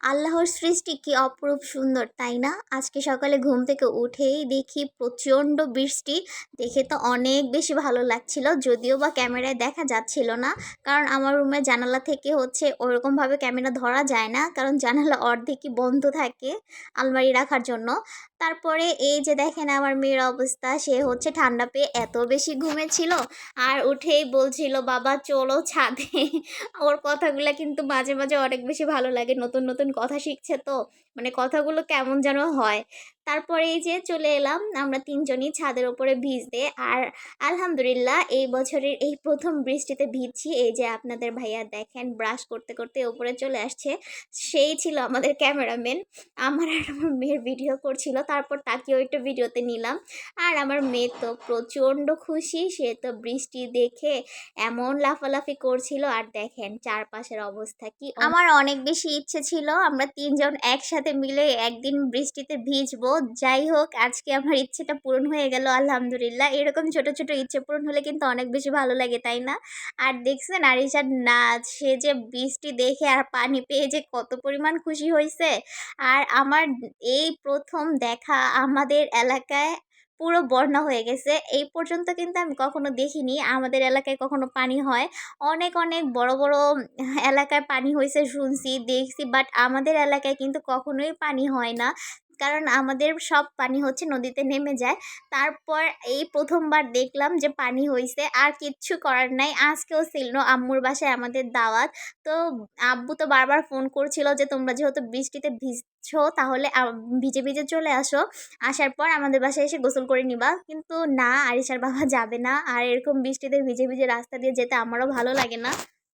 আল্লাহর সৃষ্টি কি অপরূপ সুন্দর, তাই না? আজকে সকালে ঘুম থেকে উঠেই দেখি প্রচণ্ড বৃষ্টি। দেখে তো অনেক বেশি ভালো লাগছিল, যদিও বা ক্যামেরায় দেখা যাচ্ছিল না, কারণ আমার রুমের জানালা থেকে হচ্ছে ওরকমভাবে ক্যামেরা ধরা যায় না, কারণ জানালা অর্ধেকই বন্ধ থাকে আলমারি রাখার জন্য। তারপরে এই যে দেখেন আমার মেয়ের অবস্থা, সে হচ্ছে ঠান্ডা পেয়ে এত বেশি ঘুমেছিল আর উঠেই বলছিল, বাবা, চলো ছাদে। ওর কথাগুলো কিন্তু মাঝে মাঝে অনেক বেশি ভালো লাগে। নতুন নতুন কথা শিখছে তো। মানে কথাগুলো কেমন যেন হয়। তারপরে এই যে চলে এলাম, আমরা তিনজনই ছাদের ওপরে ভিজতে আর আলহামদুলিল্লাহ এই বছরের এই প্রথম বৃষ্টিতে ভিজছি। এই যে আপনাদের ভাইয়া দেখেন ব্রাশ করতে করতে ওপরে চলে আসছে। সেই ছিল আমাদের ক্যামেরাম্যান আমার আর আমার মেয়ের ভিডিও করছিল, তারপর তাকেও একটু ভিডিওতে নিলাম। আর আমার মেয়ে তো প্রচণ্ড খুশি, সে তো বৃষ্টি দেখে এমন লাফালাফি করছিল। আর দেখেন চারপাশের অবস্থা কি আমার অনেক বেশি ইচ্ছে ছিল, আমরা তিনজন একসাথে মিলে একদিন বৃষ্টিতে ভিজবো। যাই হোক, আজকে আমার ইচ্ছেটা পূরণ হয়ে গেল, আলহামদুলিল্লাহ। এরকম ছোট ছোট ইচ্ছে পূরণ হলে কিন্তু অনেক বেশি ভালো লাগে, তাই না? আর দেখছেন আরিশার নাচ, সে যে বৃষ্টি দেখে আর পানি পেয়ে যে কত পরিমাণ খুশি হয়েছে আর আমার এই প্রথম দেখা আমাদের এলাকায় পুরো বন্যা হয়ে গেছে। এই পর্যন্ত কিন্তু আমি কখনো দেখিনি, আমাদের এলাকায় কখনো পানি হয়। অনেক অনেক বড় বড় এলাকায় পানি হয়েছে শুনছি, দেখছি, বাট আমাদের এলাকায় কিন্তু কখনোই পানি হয় না। কারণ আমাদের সব পানি হচ্ছে নদীতে নেমে যায়। তারপর এই প্রথমবার দেখলাম যে পানি হয়েছে আর কিচ্ছু করার নাই। আজকেও ছিল আম্মুর বাসায় আমাদের দাওয়াত। তো আব্বু তো বারবার ফোন করছিল যে, তোমরা যেহেতু বৃষ্টিতে ভিজছো, তাহলে ভিজে ভিজে চলে আসো। আসার পর আমাদের বাসায় এসে গোসল করে নিবা। কিন্তু না, আরিশার বাবা যাবে না। আর এরকম বৃষ্টিতে ভিজে ভিজে রাস্তা দিয়ে যেতে আমারও ভালো লাগে না।